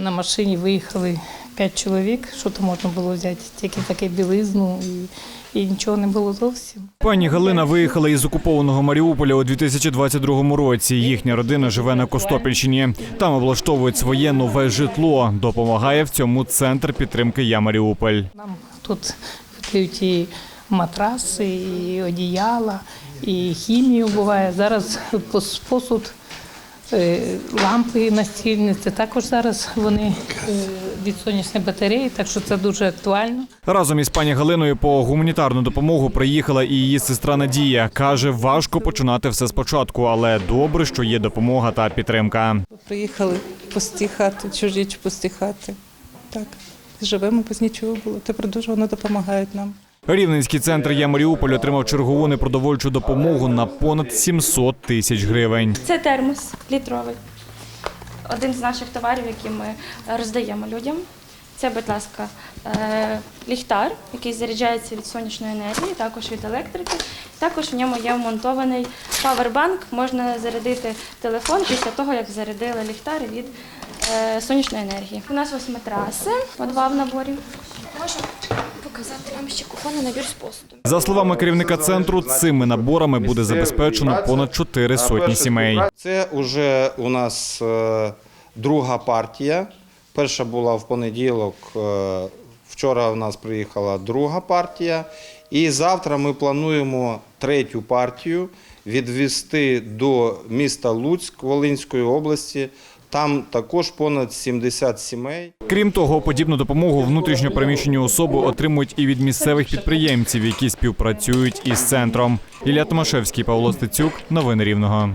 На машині виїхали п'ять чоловік. Що то можна було взяти? Тільки таке білизну і, і нічого не було зовсім. Пані Галина виїхала із окупованого Маріуполя у 2022 році. Їхня родина живе на Костопільщині. Там облаштовують своє нове житло. Допомагає в цьому центр підтримки Я Маріуполь. Нам тут видають і матраси, і одіяла, і хімію буває. Зараз пос- посуд, лампи настільні. Це також зараз вони е, від сонячної батареї, так що це дуже актуально. Разом із пані Галиною по гуманітарну допомогу приїхала і її сестра Надія. каже, важко починати все спочатку, але добре, що є допомога та підтримка. Приїхали пусті хати, чужі пусті хати. Так, живемо без нічого було. Тепер дуже вони допомагають нам. Рівненський центр Я Маріуполь отримав чергову непродовольчу допомогу на понад 700 тисяч гривень. Це термос літровий. Один з наших товарів, які ми роздаємо людям. Це, будь ласка, е, ліхтар, який заряджається від сонячної енергії, також від електрики. Також в ньому є вмонтований павербанк. Можна зарядити телефон після того, як зарядили ліхтар від е, сонячної енергії. У нас ось матраси, по два в наборі. Можу показати вам ще кухонний набір з посуду. За словами керівника центру, цими наборами буде забезпечено понад чотири сотні сімей. Це вже у нас е, друга партія. Перша була в понеділок. е, Вчора у нас приїхала друга партія. І завтра ми плануємо третю партію відвести до міста Луцьк Волинської області. Там також понад 70 сімей. Крім того, подібну допомогу внутрішньо переміщені особи отримують і від місцевих підприємців, які співпрацюють із центром. Ілля Томашевський, Павло Стецюк, новини Рівного.